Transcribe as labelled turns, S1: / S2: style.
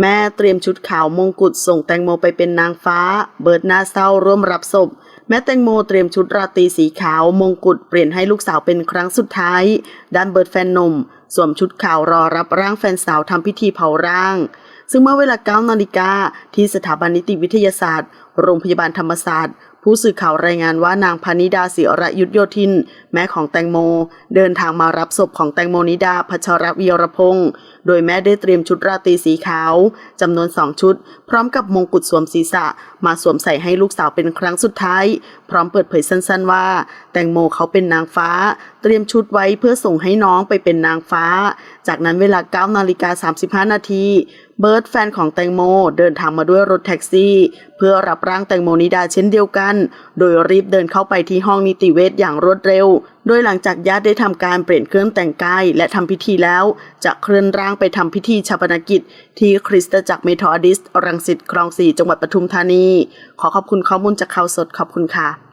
S1: แม่เตรียมชุดขาวมงกุฎส่งแตงโมไปเป็นนางฟ้า เบิร์ดหน้าเศร้าร่วมรับศพ แม่แตงโมเตรียมชุดราตรีสีขาวมงกุฎเปลี่ยนให้ลูกสาวเป็นครั้งสุดท้าย ด้านเบิร์ดแฟนหนุ่มสวมชุดขาวรอรับร่างแฟนสาวทำพิธีเผาร่าง ซึ่งเมื่อเวลา9นาฬิกาที่สถาบันนิติวิทยาศาสตร์ โรงพยาบาลธรรมศาสตร์ ผู้สื่อข่าวรายงานว่านางพานิดาศิระยุทธโยธิน แม่ของแตงโม เดินทางมารับศพของแตงโมนิดาพัชรวีรพงศ์โดยแม่ได้เตรียมชุดราตรีสีขาวจำนวนสองชุด พร้อมกับมงกุฎสวมศีรษะ มาสวมใส่ให้ลูกสาวเป็นครั้งสุดท้าย พร้อมเปิดเผยสั้นๆว่า แตงโมเขาเป็นนางฟ้า เตรียมชุดไว้เพื่อส่งให้น้องไปเป็นนางฟ้า จากนั้นเวลา9นาฬิกา35 นาที เบิร์ดแฟนของแตงโมเดินทางมาด้วยรถแท็กซี่ เพื่อรับร่างแตงโมนิดาเช่นเดียวกัน โดยรีบเดินเข้าไปที่ห้องนิติเวชอย่างรวดเร็ว โดยหลังจากญาติได้ทำการเปลี่ยนเครื่องแต่งกายและทำพิธีแล้ว จะเคลื่อนร่างไปทำพิธีชาปนกิจ ที่คริสตจักรเมทอดิส รังสิตคลองสี่จังหวัดปทุมธานี ขอขอบคุณข้อมูลจากข่าวสดขอบคุณค่ะ